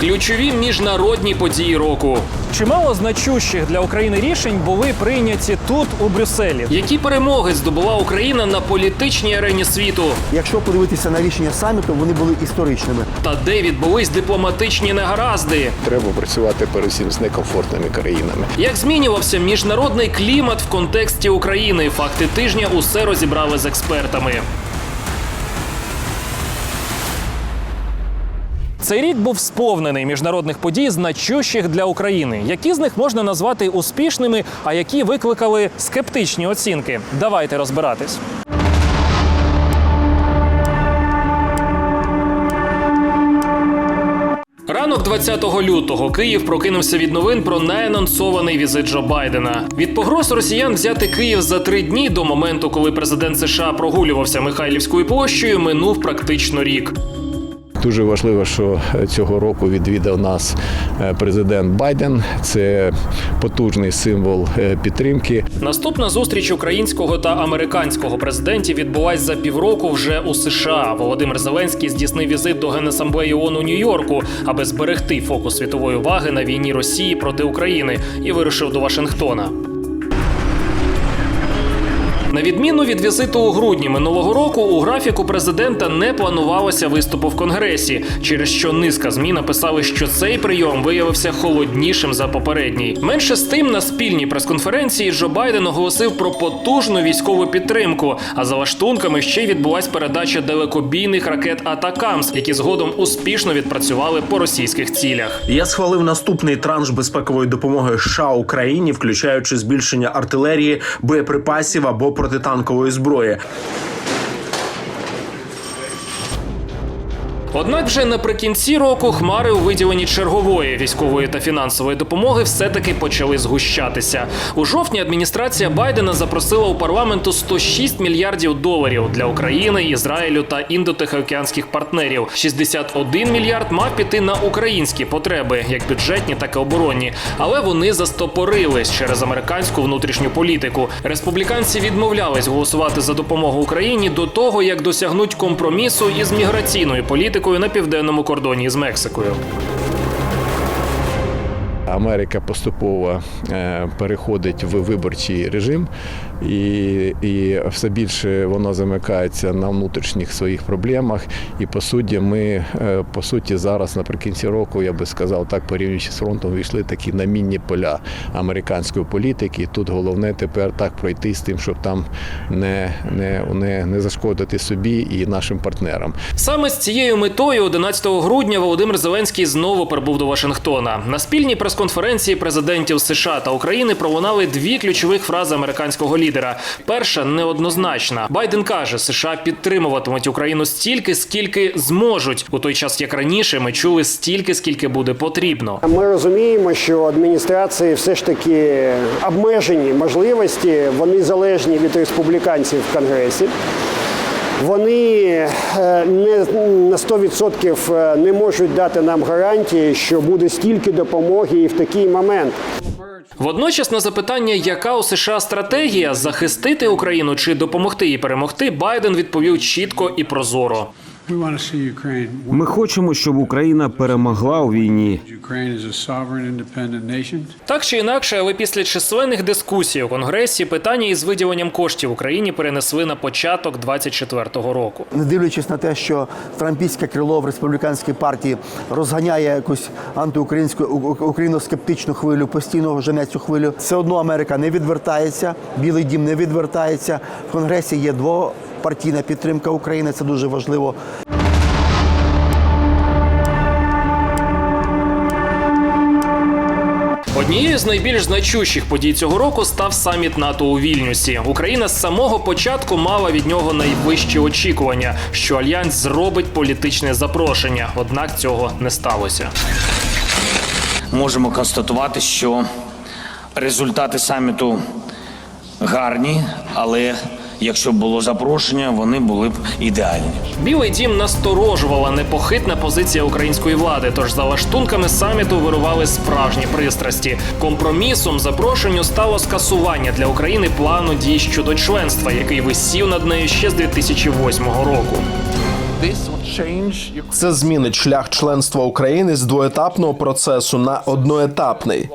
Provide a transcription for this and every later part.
Ключові міжнародні події року. Чимало значущих для України рішень були прийняті тут, у Брюсселі. Які перемоги здобула Україна на політичній арені світу? Якщо подивитися на рішення саміту, вони були історичними. Та де відбулись дипломатичні негаразди? Треба працювати перед з некомфортними країнами. Як змінювався міжнародний клімат в контексті України? Факти тижня усе розібрали з експертами. Цей рік був сповнений міжнародних подій, значущих для України. Які з них можна назвати успішними, а які викликали скептичні оцінки? Давайте розбиратись. Ранок 20 лютого Київ прокинувся від новин про неанонсований візит Джо Байдена. Від погроз росіян взяти Київ за три дні до моменту, коли президент США прогулювався Михайлівською площею, минув практично рік. Дуже важливо, що цього року відвідав нас е, президент Байден. Це потужний символ е, підтримки. Наступна зустріч українського та американського президентів відбулась за півроку вже у США. Володимир Зеленський здійснив візит до Генасамблеї ООН у Нью-Йорку, аби зберегти фокус світової уваги на війні Росії проти України, і вирушив до Вашингтона. На відміну від візиту у грудні минулого року, у графіку президента не планувалося виступу в конгресі, через що низка змі написали, що цей прийом виявився холоднішим за попередній. Менше з тим на спільній прес-конференції Джо Байден оголосив про потужну військову підтримку. А за лаштунками ще й відбулась передача далекобійних ракет Атакамс, які згодом успішно відпрацювали по російських цілях. Я схвалив наступний транш безпекової допомоги США Україні, включаючи збільшення артилерії, боєприпасів або протитанкової зброї. Однак вже наприкінці року хмари у виділенні чергової військової та фінансової допомоги все-таки почали згущатися. У жовтні адміністрація Байдена запросила у парламенту 106 мільярдів доларів для України, Ізраїлю та індотихоокеанських партнерів. 61 мільярд мав піти на українські потреби, як бюджетні, так і оборонні. Але вони застопорились через американську внутрішню політику. Республіканці відмовлялись голосувати за допомогу Україні до того, як досягнуть компромісу із міграційною політикою на південному кордоні з Мексикою. Америка поступово е, переходить в виборчий режим, і, і все більше воно замикається на внутрішніх своїх проблемах. І по суті, ми е, по суті зараз наприкінці року, я би сказав, так порівнюючи з фронтом, війшли такі на мінні поля американської політики. І тут головне тепер так пройти з тим, щоб там не, не, не, не зашкодити собі і нашим партнерам. Саме з цією метою 11 грудня Володимир Зеленський знову прибув до Вашингтона. На спільній прес-конференції президентів США та України пролунали дві ключових фрази американського лідера. Перша неоднозначна. Байден каже, США підтримуватимуть Україну стільки, скільки зможуть. У той час, як раніше, ми чули стільки, скільки буде потрібно. Ми розуміємо, що адміністрації все ж таки обмежені можливості, вони залежні від республіканців в Конгресі. Вони е, не на 100% не можуть дати нам гарантії, що буде стільки допомоги і в такий момент. Водночас на запитання, яка у США стратегія захистити Україну чи допомогти їй перемогти, Байден відповів чітко і прозоро. We want to see Ukraine. Ми хочемо, щоб Україна перемогла у війні. Ukraine is a sovereign. Так чи інакше, але після численних дискусій у Конгресі питання із виділенням коштів Україні перенесли на початок 24-го року. Не дивлячись на те, що трампійське крило в республіканській партії розганяє якусь антиукраїнську україноскептичну хвилю, постійно жене цю хвилю. Все одно Америка не відвертається, Білий Дім не відвертається. В Конгресі є двопартійна підтримка України. Це дуже важливо. Однією з найбільш значущих подій цього року став саміт НАТО у Вільнюсі. Україна з самого початку мала від нього найвищі очікування, що альянс зробить політичне запрошення. Однак цього не сталося. можемо констатувати, що результати саміту гарні, але якщо б було запрошення, вони були б ідеальні. Білий дім насторожувала непохитна позиція української влади. Тож за лаштунками саміту вирували справжні пристрасті. Компромісом запрошенню стало скасування для України плану дій щодо членства, який висів над нею ще з 2008 року. Це змінить шлях членства України з двоетапного процесу на одноетапний.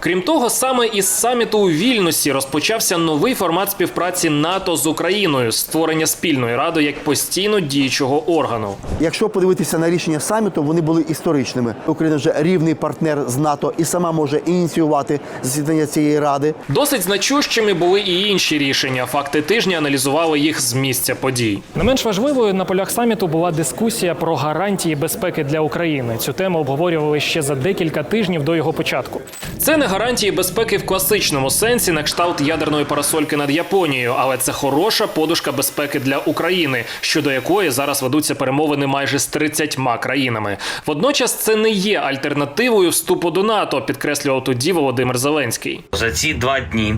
Крім того, саме із саміту у Вільнюсі розпочався новий формат співпраці НАТО з Україною створення спільної ради як постійно діючого органу. Якщо подивитися на рішення саміту, вони були історичними. Україна вже рівний партнер з НАТО і сама може ініціювати засідання цієї ради. Досить значущими були і інші рішення. Факти тижня аналізували їх з місця подій. Не менш важливою на полях саміту була дискусія про гарантії безпеки для України. Цю тему обговорювали ще за декілька тижнів до його початку. Це не гарантії безпеки в класичному сенсі на кшталт ядерної парасольки над Японією, але це хороша подушка безпеки для України, щодо якої зараз ведуться перемовини майже з 30 країнами. Водночас це не є альтернативою вступу до НАТО, підкреслював тоді Володимир Зеленський. За ці два дні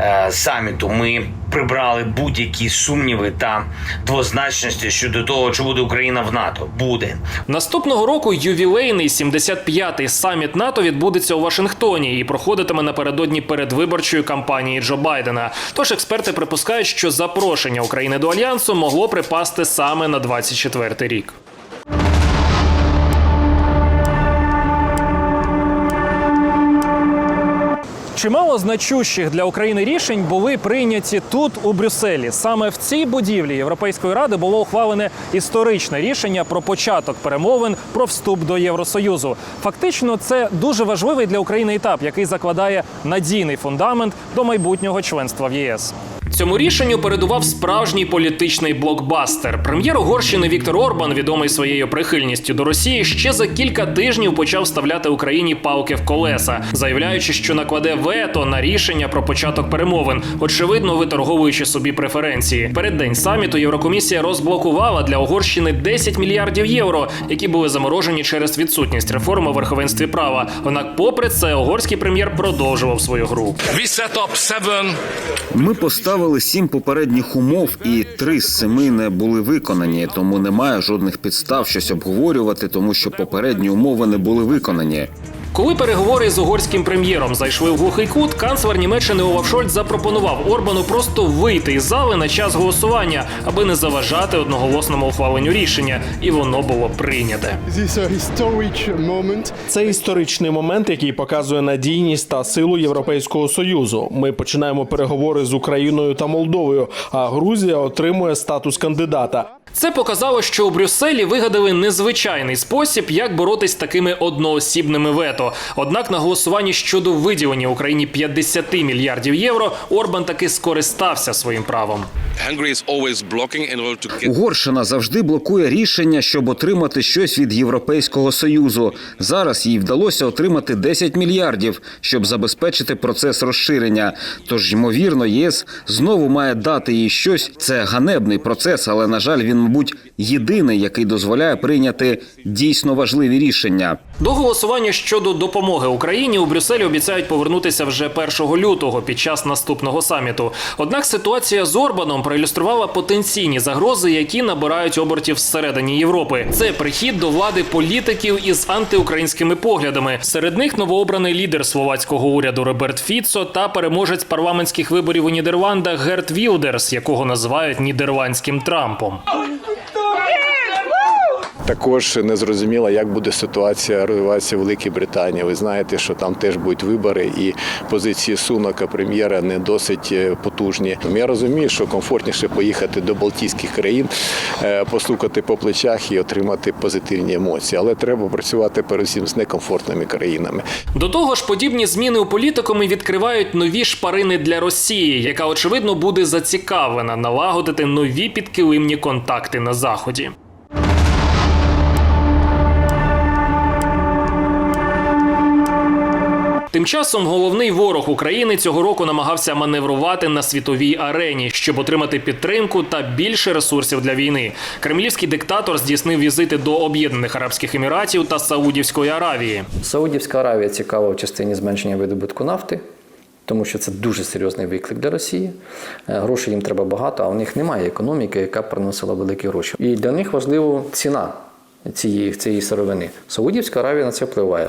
е, саміту ми прибрали будь-які сумніви та двозначності щодо того, чи буде Україна в НАТО. Буде Наступного року ювілейний 75-й саміт НАТО відбудеться у Вашингтоні і проходитиме напередодні передвиборчої кампанії Джо Байдена. Тож експерти припускають, що запрошення України до альянсу могло припасти саме на 24-й рік. Чимало значущих для України рішень були прийняті тут, у Брюсселі. Саме в цій будівлі Європейської ради було ухвалене історичне рішення про початок перемовин про вступ до Євросоюзу. Фактично, це дуже важливий для України етап, який закладає надійний фундамент до майбутнього членства в ЄС. Цьому рішенню передував справжній політичний блокбастер. Прем'єр Угорщини Віктор Орбан, відомий своєю прихильністю до Росії, ще за кілька тижнів почав вставляти Україні палки в колеса, заявляючи, що накладе вето на рішення про початок перемовин, очевидно, виторговуючи собі преференції. Перед день саміту Єврокомісія розблокувала для Угорщини 10 мільярдів євро, які були заморожені через відсутність реформи у верховенстві права. Однак, попри це, угорський прем'єр продовжував свою гру. Ми поставили сім попередніх умов, і три з семи не були виконані. Тому немає жодних підстав щось обговорювати, тому що попередні умови не були виконані. Коли переговори з угорським прем'єром зайшли в глухий кут, канцлер Німеччини Олаф Шольц запропонував Орбану просто вийти із зали на час голосування, аби не заважати одноголосному ухваленню рішення, і воно було прийняте. Це історичний момент, який показує надійність та силу Європейського союзу. Ми починаємо переговори з Україною та Молдовою, а Грузія отримує статус кандидата. Це показало, що у Брюсселі вигадали незвичайний спосіб, як боротись з такими одноосібними вето. Однак на голосуванні щодо виділення Україні 50 мільярдів євро Орбан таки скористався своїм правом. Угорщина завжди блокує рішення, щоб отримати щось від Європейського союзу. Зараз їй вдалося отримати 10 мільярдів, щоб забезпечити процес розширення. Тож, ймовірно, ЄС знову має дати їй щось. Це ганебний процес, але на жаль, він, мабуть, єдиний, який дозволяє прийняти дійсно важливі рішення. До голосування щодо допомоги Україні у Брюсселі обіцяють повернутися вже 1 лютого під час наступного саміту. Однак ситуація з Орбаном проілюструвала потенційні загрози, які набирають обертів всередині Європи. Це прихід до влади політиків із антиукраїнськими поглядами. Серед них новообраний лідер словацького уряду Роберт Фіцо та переможець парламентських виборів у Нідерландах Герт Вілдерс, якого називають нідерландським Трампом. Також не зрозуміло, як буде ситуація розвиватися в Великій Британії. Ви знаєте, що там теж будуть вибори, і позиції сунака прем'єра не досить е, потужні. Я розумію, що комфортніше поїхати до Балтійських країн, е, постукати по плечах і отримати позитивні емоції. Але треба працювати передусім з некомфортними країнами. До того ж, подібні зміни у політикумі відкривають нові шпарини для Росії, яка очевидно буде зацікавлена налагодити нові підкилимні контакти на заході. Тим часом головний ворог України цього року намагався маневрувати на світовій арені, щоб отримати підтримку та більше ресурсів для війни. Кремлівський диктатор здійснив візити до Об'єднаних Арабських Еміратів та Саудівської Аравії. Саудівська Аравія цікава в частині зменшення видобутку нафти, тому що це дуже серйозний виклик для Росії. Е, Грошей їм треба багато, а у них немає економіки, яка приносила великі гроші. І для них важлива ціна цієї, цієї сировини. Саудівська Аравія на це впливає.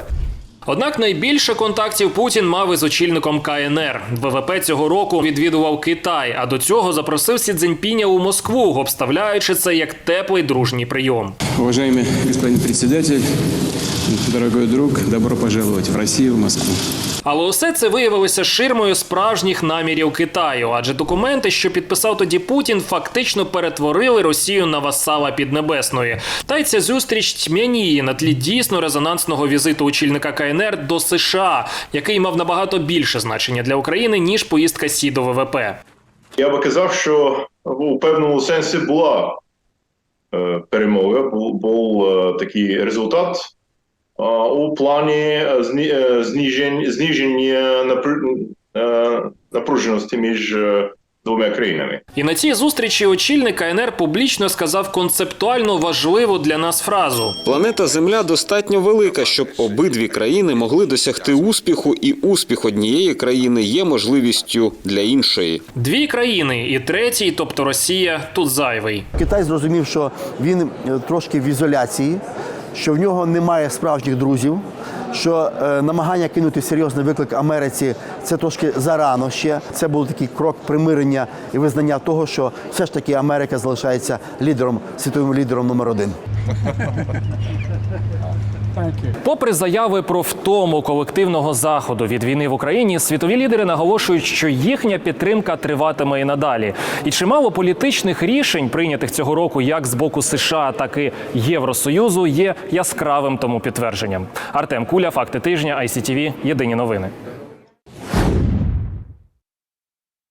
Однак найбільше контактів Путін мав із очільником КНР. ВВП цього року відвідував Китай, а до цього запросив Сі Цзіньпіня у Москву, обставляючи це як теплий дружній прийом. Уважаемый господин председатель, дорогой друг, добро пожаловать в Россию, в Москву. Але усе це виявилося ширмою справжніх намірів Китаю, адже документи, що підписав тоді Путін, фактично перетворили Росію на васала Піднебесної. Та й ця зустріч тьмяніє на тлі дійсно резонансного візиту очільника КНР до США, який мав набагато більше значення для України ніж поїздка Сі до ВВП. Я би казав, що у певному сенсі була е, перемога, був, був е, такий результат у плані е, зні, знижень, зниження е, напруженості між двома країнами. І на цій зустрічі очільник КНР публічно сказав концептуально важливу для нас фразу. Планета Земля достатньо велика, щоб обидві країни могли досягти успіху, і успіх однієї країни є можливістю для іншої. Дві країни, і третій, тобто Росія, тут зайвий. Китай зрозумів, що він е, трошки в ізоляції, що в нього немає справжніх друзів, що е, намагання кинути серйозний виклик Америці це трошки зарано ще. Це був такий крок примирення і визнання того, що все ж таки Америка залишається лідером, світовим лідером номер один. Попри заяви про втому колективного заходу від війни в Україні, світові лідери наголошують, що їхня підтримка триватиме і надалі. І чимало політичних рішень, прийнятих цього року, як з боку США, так і Євросоюзу, є яскравим тому підтвердженням. Артем Куля, факти тижня, ICTV, Єдині новини.